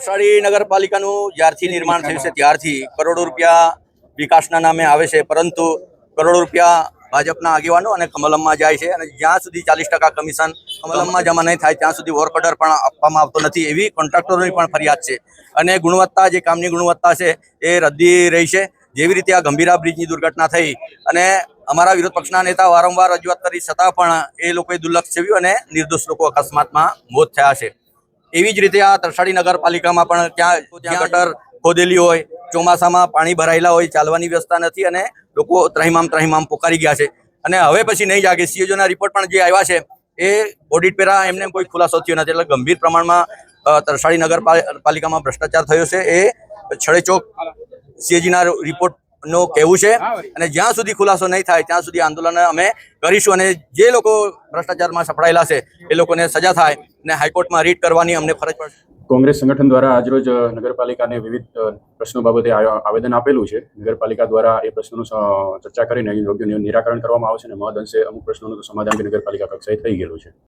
નવસારી નગરપાલિકાનું જ્યારથી નિર્માણ થયું છે ત્યારથી કરોડો રૂપિયા વિકાસના નામે આવે છે પરંતુ કરોડો રૂપિયા ભાજપના આગેવાનો અને કમલમમાં જાય છે અને જ્યાં સુધી ચાલીસ ટકા કમિશન કમલમમાં જમા નહીં થાય ત્યાં સુધી વર્ક ઓર્ડર પણ આપવામાં આવતો નથી એવી કોન્ટ્રાક્ટરોની પણ ફરિયાદ છે. અને ગુણવત્તા જે કામની ગુણવત્તા છે એ રદ્દી રહી છે. જેવી રીતે આ ગંભીરા બ્રિજની દુર્ઘટના થઈ અને અમારા વિરોધ પક્ષના નેતા વારંવાર રજૂઆત કરી છતાં પણ એ લોકોએ દુર્લક્ષ સેવ્યું અને નિર્દોષ લોકો અકસ્માતમાં મોત થયા છે. એવી જ રીતે આ તરસાડી નગરપાલિકામાં પણ ત્યાં ત્યાં ગટર ખોદેલી હોય ચોમાસામાં પાણી ભરાયેલા હોય ચાલવાની વ્યવસ્થા નથી અને લોકો ત્રહીમામ ત્રહીમામ પોકારી ગયા છે. અને હવે પછી નહીં જાગે સીએજોના રિપોર્ટ પણ જે આવ્યા છે એ ઓડિટ પેરા એમને કોઈ ખુલાસો થયો નથી. એટલે ગંભીર પ્રમાણમાં તરસાડી નગરપાલિકામાં ભ્રષ્ટાચાર થયો છે એ છડેચોક સીએજીના રિપોર્ટનું કહેવું છે. અને જ્યાં સુધી ખુલાસો નહીં થાય ત્યાં સુધી આંદોલન અમે કરીશું અને જે લોકો ભ્રષ્ટાચારમાં સફળાયેલા છે એ લોકોને સજા થાય. અને હાઈકોર્ટમાં રીટ કરવાની અમને ફરજ પડશે કોંગ્રેસ સંગઠન દ્વારા આજરોજ નગરપાલિકાને વિવિધ પ્રશ્નો બાબતે આવેદન આપેલું છે. નગરપાલિકા દ્વારા એ પ્રશ્નોનું ચર્ચા કરીને યોગ્ય નિરાકરણ કરવામાં આવશે અને મહદ અંશે અમુક પ્રશ્નોનું સમાધાન નગરપાલિકા કક્ષાએ થઈ ગયેલું છે.